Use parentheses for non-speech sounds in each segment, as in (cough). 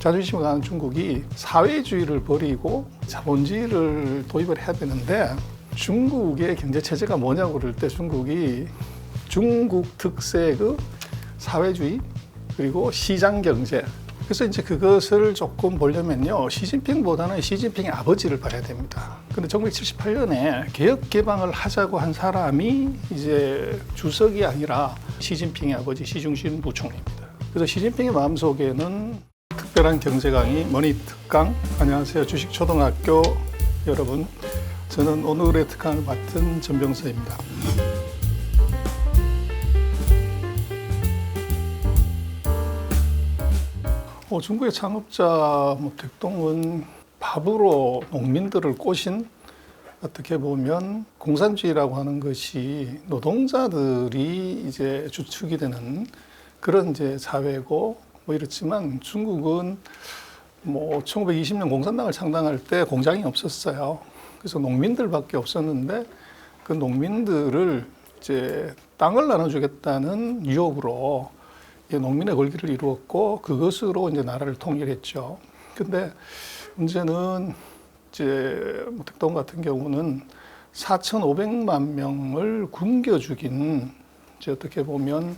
자존심을 가는 중국이 사회주의를 버리고 자본주의를 도입을 해야 되는데 중국의 경제 체제가 뭐냐고 그럴 때 중국이 중국 특색의 그 사회주의 그리고 시장 경제 그래서 이제 그것을 조금 보려면요 시진핑보다는 시진핑의 아버지를 봐야 됩니다. 근데 1978년에 개혁 개방을 하자고 한 사람이 이제 주석이 아니라 시진핑의 아버지 시중신 부총리입니다. 그래서 시진핑의 마음속에는 특별한 경제 강의 머니 특강. 안녕하세요. 주식 초등학교 여러분. 저는 오늘의 특강을 맡은 전병서입니다. 어, 중국의 창업자 뭐 백동은 밥으로 농민들을 꼬신 어떻게 보면 공산주의라고 하는 것이 노동자들이 이제 주축이 되는 그런 이제 사회고 뭐 이렇지만 중국은 뭐 1920년 공산당을 창당할 때 공장이 없었어요. 그래서 농민들밖에 없었는데 그 농민들을 이제 땅을 나눠주겠다는 유혹으로 이 농민의 권리를 이루었고 그것으로 이제 나라를 통일했죠. 근데 문제는 이제 뭐 택동 같은 경우는 4,500만 명을 굶겨 죽인 이제 어떻게 보면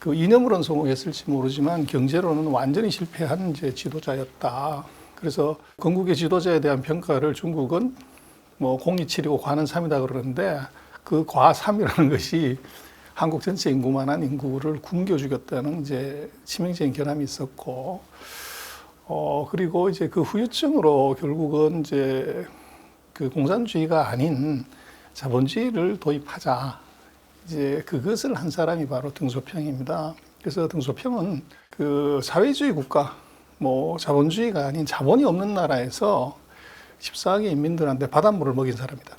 그 이념으로는 성공했을지 모르지만 경제로는 완전히 실패한 이제 지도자였다. 그래서 건국의 지도자에 대한 평가를 중국은 뭐 공이 7이고 과는 3이다 그러는데 그과 3이라는 (laughs) 것이 한국 전체 인구만한 인구를 굶겨 죽였다는 이제 치명적인 결함이 있었고, 어, 그리고 이제 그 후유증으로 결국은 이제 그 공산주의가 아닌 자본주의를 도입하자. 이제 그것을 한 사람이 바로 등소평입니다. 그래서 등소평은 그 사회주의 국가, 뭐 자본주의가 아닌 자본이 없는 나라에서 14억의 인민들한테 바닷물을 먹인 사람이다.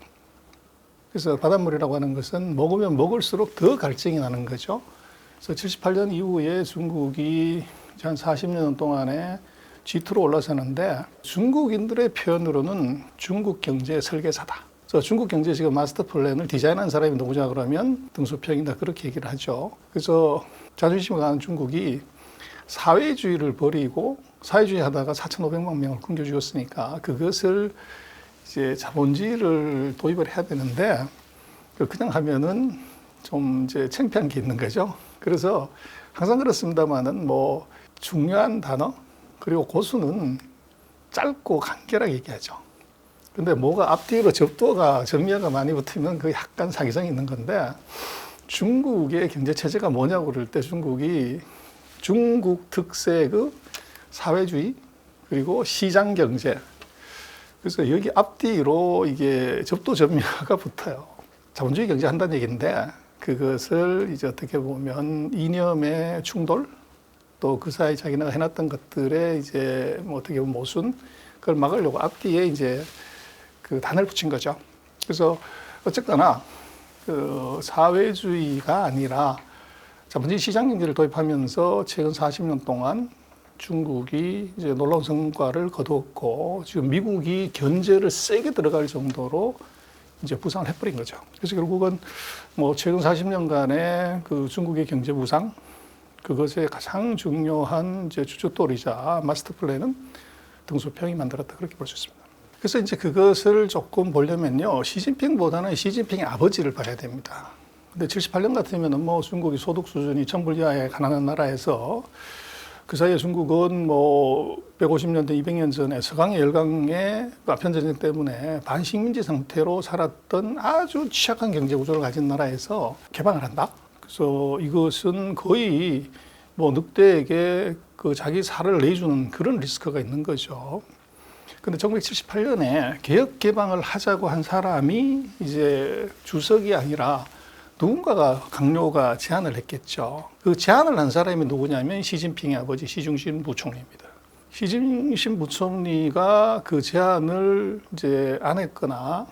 그래서 바닷물이라고 하는 것은 먹으면 먹을수록 더 갈증이 나는 거죠. 그래서 78년 이후에 중국이 한 40년 동안에 G2로 올라서는데 중국인들의 표현으로는 중국 경제 설계사다. 그래서 중국 경제 지금 마스터 플랜을 디자인한 사람이 누구냐 그러면 등소평이다 그렇게 얘기를 하죠. 그래서 자존심을 가는 중국이 사회주의를 버리고 사회주의 하다가 4,500만 명을 굶겨 죽였으니까 그것을 이제 자본주의를 도입을 해야 되는데 그냥 하면은 좀 이제 창피한 게 있는 거죠. 그래서 항상 그렇습니다만은 뭐 중요한 단어 그리고 고수는 짧고 간결하게 얘기하죠. 근데 뭐가 앞뒤로 접도가 전미화가 많이 붙으면 그 약간 사기성이 있는 건데 중국의 경제 체제가 뭐냐고 그럴 때 중국이 중국 특색의 사회주의 그리고 시장 경제 그래서 여기 앞뒤로 이게 접도 전미화가 (laughs) 붙어요. 자본주의 경제 한다는 얘기인데 그것을 이제 어떻게 보면 이념의 충돌 또 그 사이 자기네가 해놨던 것들에 이제 뭐 어떻게 보면 모순 그걸 막으려고 앞뒤에 이제 그 단을 붙인 거죠. 그래서 어쨌거나 그 사회주의가 아니라 자본주의 시장 경제를 도입하면서 최근 40년 동안 중국이 이제 놀라운 성과를 거두었고 지금 미국이 견제를 세게 들어갈 정도로 이제 부상을 해버린 거죠. 그래서 결국은 뭐 최근 40년간의 그 중국의 경제 부상 그것의 가장 중요한 이제 주춧돌이자 마스터 플랜은 등소평이 만들었다 그렇게 볼 수 있습니다. 그래서 이제 그것을 조금 보려면요 시진핑보다는 시진핑의 아버지를 봐야 됩니다. 근데 78년 같으면은 뭐 중국이 소득 수준이 천불 이하의 가난한 나라에서 그 사이에 중국은 뭐 150년대, 200년 전에 서강의 열강의 아편 전쟁 때문에 반식민지 상태로 살았던 아주 취약한 경제 구조를 가진 나라에서 개방을 한다. 그래서 이것은 거의 뭐 늑대에게 그 자기 살을 내주는 그런 리스크가 있는 거죠. 근데 1978년에 개혁 개방을 하자고 한 사람이 이제 주석이 아니라 누군가가 강요가 제안을 했겠죠. 그 제안을 한 사람이 누구냐면 시진핑의 아버지 시중신 부총리입니다. 시진신 부총리가 그 제안을 이제 안 했거나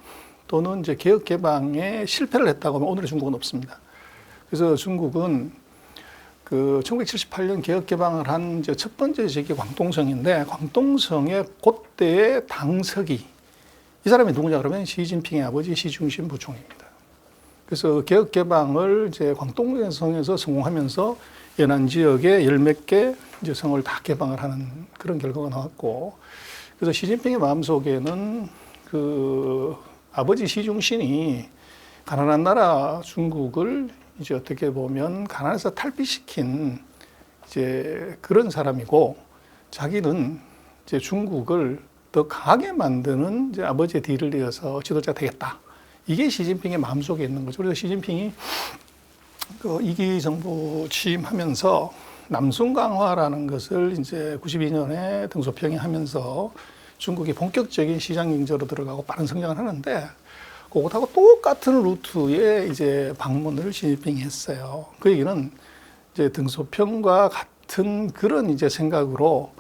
또는 이제 개혁 개방에 실패를 했다고 하면 오늘의 중국은 없습니다. 그래서 중국은 그 1978년 개혁 개방을 한 첫 번째 지역이 광동성인데 광동성의 그때의 당석이 이 사람이 누구냐 그러면 시진핑의 아버지 시중신 부총리입니다. 그래서 개혁 개방을 이제 광동성에서 성공하면서 연안 지역에 열 몇 개 이제 성을 다 개방을 하는 그런 결과가 나왔고 그래서 시진핑의 마음속에는 그 아버지 시중신이 가난한 나라 중국을 이제 어떻게 보면 가난에서 탈피시킨 이제 그런 사람이고 자기는 이제 중국을 더 강하게 만드는 이제 아버지의 뒤를 이어서 지도자 되겠다. 이게 시진핑의 마음속에 있는 거죠. 그래서 시진핑이 그 이기 정부 취임하면서 남순 강화라는 것을 이제 92년에 등소평이 하면서 중국이 본격적인 시장 경제로 들어가고 빠른 성장을 하는데 그것하고 똑같은 루트에 이제 방문을 시진핑이 했어요. 그 얘기는 이제 등소평과 같은 그런 이제 생각으로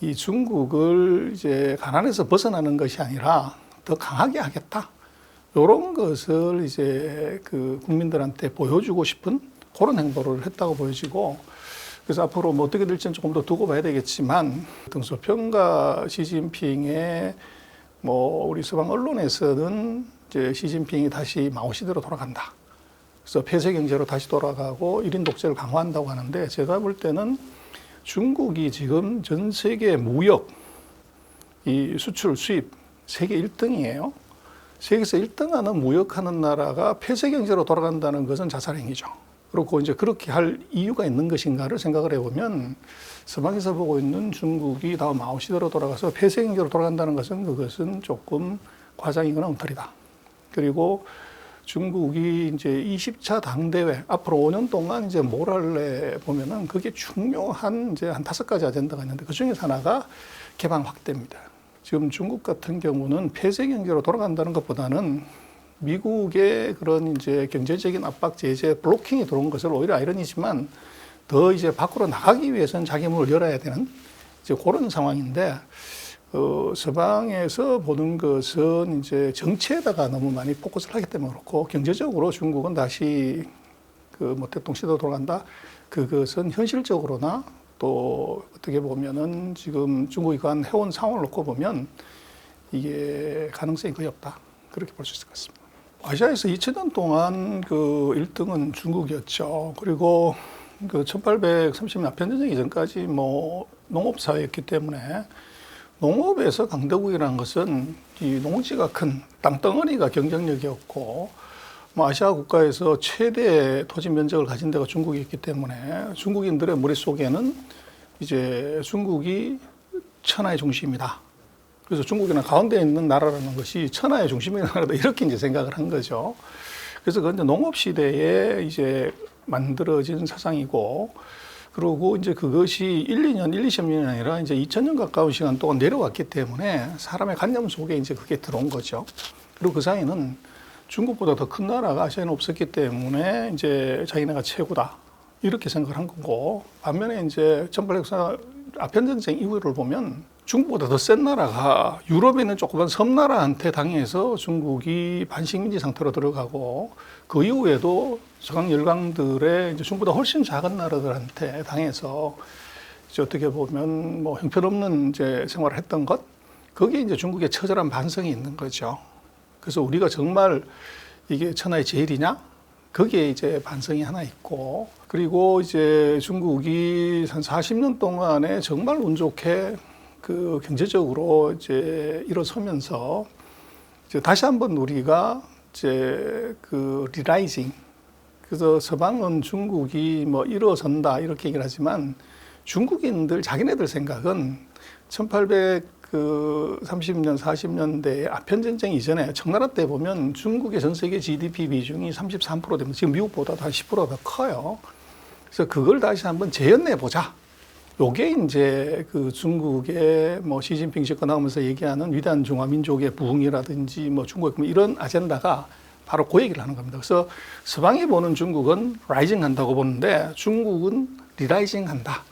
이 중국을 이제 가난에서 벗어나는 것이 아니라 더 강하게 하겠다. 이런 것을 이제 그 국민들한테 보여주고 싶은 그런 행보를 했다고 보여지고 그래서 앞으로 뭐 어떻게 될지는 조금 더 두고 봐야 되겠지만 등소평과 시진핑의 뭐 우리 서방 언론에서는 이제 시진핑이 다시 마오시대로 돌아간다. 그래서 폐쇄 경제로 다시 돌아가고 일인 독재를 강화한다고 하는데 제가 볼 때는 중국이 지금 전 세계 무역 이 수출 수입 세계 1등이에요. 세계에서 1등하는 무역하는 나라가 폐쇄 경제로 돌아간다는 것은 자살행위죠. 그렇고 이제 그렇게 할 이유가 있는 것인가를 생각을 해보면 서방에서 보고 있는 중국이 다음 마오시대로 돌아가서 폐쇄 경제로 돌아간다는 것은 그것은 조금 과장이거나 엉터리다. 그리고 중국이 이제 20차 당대회 앞으로 5년 동안 이제 뭘 할래 보면은 그게 중요한 이제 한 다섯 가지 아젠다가 있는데 그 중에 하나가 개방 확대입니다. 지금 중국 같은 경우는 폐쇄 경제로 돌아간다는 것보다는 미국의 그런 이제 경제적인 압박, 제재, 블로킹이 들어온 것을 오히려 아이러니지만 더 이제 밖으로 나가기 위해서는 자기 문을 열어야 되는 이제 그런 상황인데 어, 서방에서 보는 것은 이제 정치에다가 너무 많이 포커스를 하기 때문에 그렇고 경제적으로 중국은 다시 그뭐 대통시도 돌아간다. 그것은 현실적으로나 또 어떻게 보면은 지금 중국이 간 해온 상황을 놓고 보면 이게 가능성이 거의 없다. 그렇게 볼 수 있을 것 같습니다. 아시아에서 2000년 동안 그 1등은 중국이었죠. 그리고 그 1830년 아편 전쟁 이전까지 뭐 농업 사회였기 때문에 농업에서 강대국이라는 것은 이 농지가 큰 땅덩어리가 경쟁력이었고 뭐 아시아 국가에서 최대 토지 면적을 가진 데가 중국이었기 때문에 중국인들의 머릿속에는 이제 중국이 천하의 중심이다. 그래서 중국이나 가운데 있는 나라라는 것이 천하의 중심이라는 나라다 이렇게 이제 생각을 한 거죠. 그래서 그건 농업 시대에 이제 만들어진 사상이고 그리고 이제 그것이 1, 2년, 1, 20년이 아니라 이제 2000년 가까운 시간 동안 내려왔기 때문에 사람의 관념 속에 이제 그게 들어온 거죠. 그리고 그 사이는 중국보다 더 큰 나라가 아시아에는 없었기 때문에 이제 자기네가 최고다. 이렇게 생각을 한 거고 반면에 이제 1804 아편 전쟁 이후를 보면 중국보다 더 센 나라가 유럽에 있는 조그만 섬나라한테 당해서 중국이 반식민지 상태로 들어가고 그 이후에도 서강 열강들의 이제 중국보다 훨씬 작은 나라들한테 당해서 이제 어떻게 보면 뭐 형편없는 이제 생활을 했던 것 거기에 이제 중국의 처절한 반성이 있는 거죠. 그래서 우리가 정말 이게 천하의 제일이냐? 거기에 이제 반성이 하나 있고 그리고 이제 중국이 한 40년 동안에 정말 운 좋게 그 경제적으로 이제 일어서면서 이제 다시 한번 우리가 이제 그 리라이징 그래서 서방은 중국이 뭐 일어선다 이렇게 얘기를 하지만 중국인들 자기네들 생각은 1800그 30년, 40년대 아편 전쟁 이전에 청나라 때 보면 중국의 전 세계 GDP 비중이 33% 되면 지금 미국보다도 한 10%더 커요. 그래서 그걸 다시 한번 재현해 보자. 요게 이제 그 중국의 뭐 시진핑 씨가 나오면서 얘기하는 위대한 중화 민족의 부흥이라든지 뭐 중국 뭐 이런 아젠다가 바로 그 얘기를 하는 겁니다. 그래서 서방이 보는 중국은 라이징 한다고 보는데 중국은 리라이징 한다.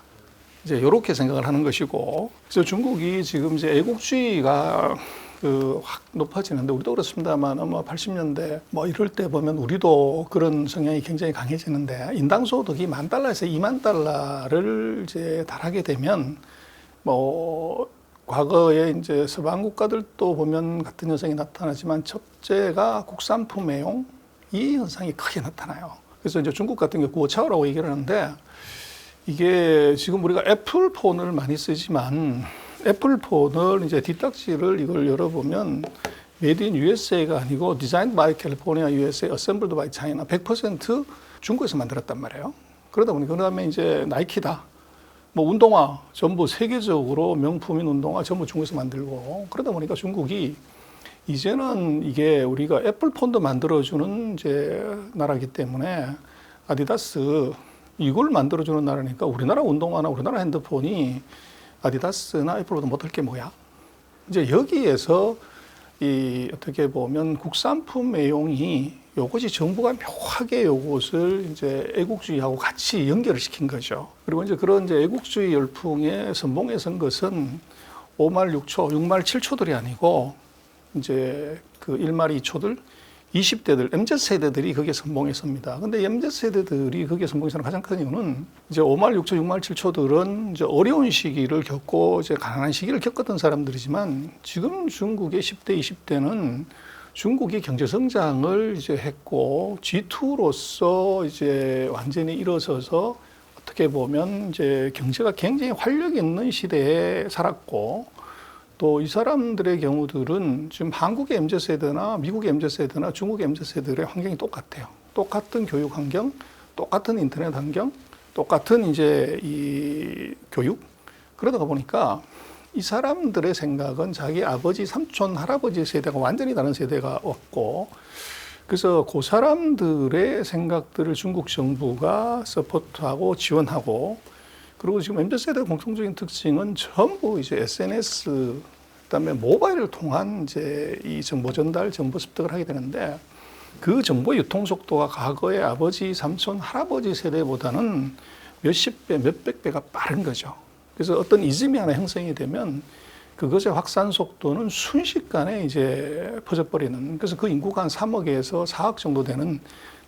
이제 이렇게 생각을 하는 것이고 그래서 중국이 지금 이제 애국주의가 그 확 높아지는데 우리도 그렇습니다만 뭐 80년대 뭐 이럴 때 보면 우리도 그런 성향이 굉장히 강해지는데 인당 소득이 만 달러에서 2만 달러를 이제 달하게 되면 뭐 과거에 이제 서방 국가들도 보면 같은 현상이 나타나지만 첫째가 국산품 애용 이 현상이 크게 나타나요. 그래서 이제 중국 같은 경우 구호차오라고 얘기를 하는데 이게 지금 우리가 애플 폰을 많이 쓰지만 애플 폰을 이제 뒷딱지를 이걸 열어보면 메이드 인 USA가 아니고 디자인 바이 캘리포니아 USA, 어셈블드 바이 차이나 100% 중국에서 만들었단 말이에요. 그러다 보니 그다음에 이제 나이키다. 뭐 운동화 전부 세계적으로 명품인 운동화 전부 중국에서 만들고 그러다 보니까 중국이 이제는 이게 우리가 애플 폰도 만들어주는 이제 나라기 때문에 아디다스 이걸 만들어주는 나라니까 우리나라 운동화나 우리나라 핸드폰이 아디다스나 애플보다 못할 게 뭐야? 이제 여기에서 이 어떻게 보면 국산품 애용이 요것이 정부가 묘하게 요것을 이제 애국주의하고 같이 연결을 시킨 거죠. 그리고 이제 그런 이제 애국주의 열풍에 선봉에 선 것은 5말 6초, 6말 7초들이 아니고 이제 그 1말 2초들 20대들, MZ세대들이 거기에 선봉했습니다. 근데 MZ세대들이 거기에 선봉해서는 가장 큰 이유는 이제 5말 6초, 6말 7초들은 이제 어려운 시기를 겪고 이제 가난한 시기를 겪었던 사람들이지만 지금 중국의 10대, 20대는 중국이 경제 성장을 이제 했고 G2로서 이제 완전히 일어서서 어떻게 보면 이제 경제가 굉장히 활력 있는 시대에 살았고 또 이 사람들의 경우들은 지금 한국의 MZ 세대나 미국의 MZ 세대나 중국의 MZ 세대의 환경이 똑같아요. 똑같은 교육 환경, 똑같은 인터넷 환경, 똑같은 이제 이 교육 그러다가 보니까 이 사람들의 생각은 자기 아버지, 삼촌, 할아버지 세대가 완전히 다른 세대가 없고 그래서 그 사람들의 생각들을 중국 정부가 서포트하고 지원하고 그리고 지금 MZ 세대 공통적인 특징은 전부 이제 SNS 그다음에 모바일을 통한 이제 이 정보 전달, 정보 습득을 하게 되는데 그 정보 유통 속도가 과거의 아버지, 삼촌, 할아버지 세대보다는 몇십 배, 몇백 배가 빠른 거죠. 그래서 어떤 이즘이 하나 형성이 되면 그것의 확산 속도는 순식간에 이제 퍼져버리는. 그래서 그 인구가 한 3억에서 4억 정도 되는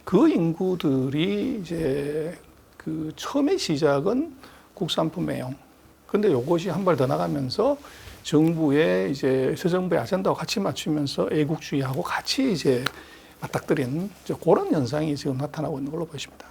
그 인구들이 이제 그 처음의 시작은 국산품 애용. 근데 요것이 한 발 더 나가면서 정부의 이제 새 정부의 아젠다와 같이 맞추면서 애국주의하고 같이 이제 맞닥뜨린 그런 현상이 지금 나타나고 있는 걸로 보십니다.